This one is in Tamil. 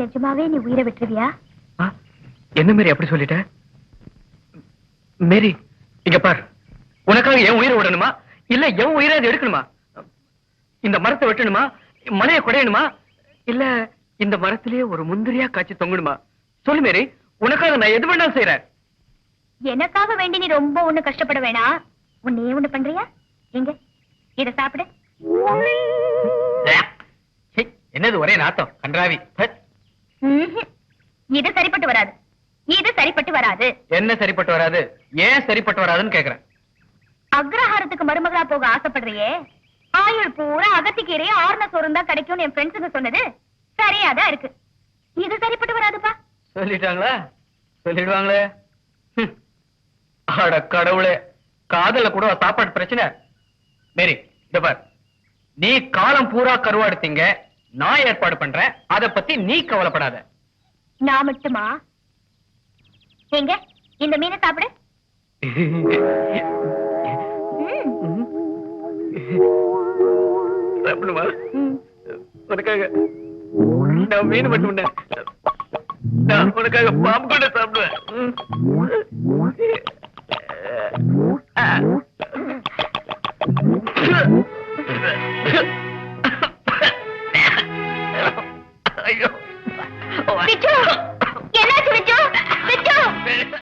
நிஜமாவே நீ உயிரை விட்டுருவியா? என்ன மேரி அப்படி சொல்லிட்ட? மேரி இங்க பார். உனக்காக என் உயிரை விடணுமா? இல்ல என் உயிரை அது எடுக்கணுமா? இந்த மரத்தை வெட்டணுமா? மலையை குடையணுமா? இல்ல இந்த மரத்திலேயே ஒரு முந்திரியா காய்ச்சி தொங்கணுமா? சொல்லு மேரி உனக்காக நான் எது வேணாலும் செய்யறேன் எனக்காக வேண்டி நீ ரொம்ப ஒண்ணு கஷ்டப்பட வேணாம் உன்னையே ஒண்ணு பண்றியா? எங்க? இத சாப்பிடு. என்னது ஒரே நாத்தம்? கன்றாவி. இது சரிப்பட்டு வராது. இது சரிப்பட்டு வராது. என்ன சரிப்பட்டு வராது? ஏன் சரிப்பட்டு வராதுன்னு கேக்குறேன். அக்ரஹாரத்துக்கு மருமகளா போக ஆசைப்படுறியே? ஆயுள் பூரா அகத்திக்கீரையே ஆர்ன சோறும் தான் கிடைக்கும்னு என் ஃப்ரெண்ட்ஸுங்க சொன்னது. சரியாதான் இருக்கு. இது சரிப்பட்டு வராதுப்பா. சொல்லிட்டாங்களா? சொல்லிடுவாங்களே. அட கடவுளே. காதல கூட சாப்பாடு பிரச்சனை. மேரி இத பார். நீ காலம் பூரா கருவாடுத்தீங்க நான் ஏற்பாடு பண்றேன் அத பத்தி நீ கவலைப்படாத. நான் மட்டுமா? எங்க? இந்த மீனை சாப்பிடு. சாப்பிடுமா? ம். உனக்காக நான் மீன் மட்டும். நான் உனக்காக பாம்பு கூட சாப்பிடுவேன். ம்.